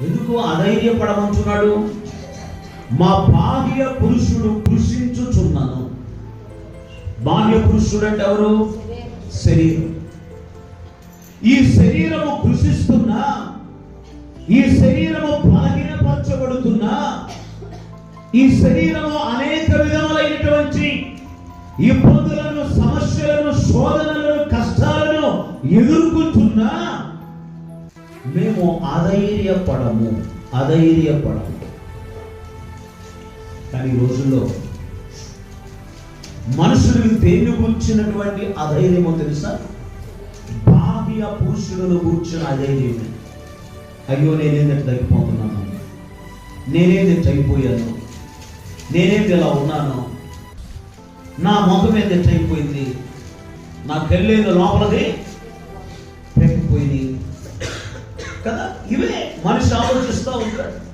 ఎందుకు అధైర్యపడమంటున్నాడు? మా బాహ్య పురుషుడు కృషించుచున్నాను. బాహ్య పురుషుడు అంటే ఎవరు? శరీరం. ఈ శరీరము కృషిస్తున్నా ఈ శరీరము బలహీనపరచబడుతున్నా ఈ శరీరము అనేక విధములైనటువంటి ఇబ్బందులను సమస్యలను శోధనలను కష్టాలను ఎదుర్కొంటున్నా మేము అధైర్యపడము అధైర్యపడము కానీ ఈ రోజుల్లో మనుషులకు దేన్ని కూర్చున్నటువంటి అధైర్యమో తెలుసా? బాహ్య పురుషులను కూర్చున్న అధైర్యమే అయ్యో నేనేందంటే తగ్గిపోతున్నాను నేనేది అయిపోయాను? నేనేది ఇలా ఉన్నాను? నా ముఖం ఏంది అయిపోయింది? నా కళ్ళేంది లోపలది? పెరిగిపోయింది aonde estão, cara.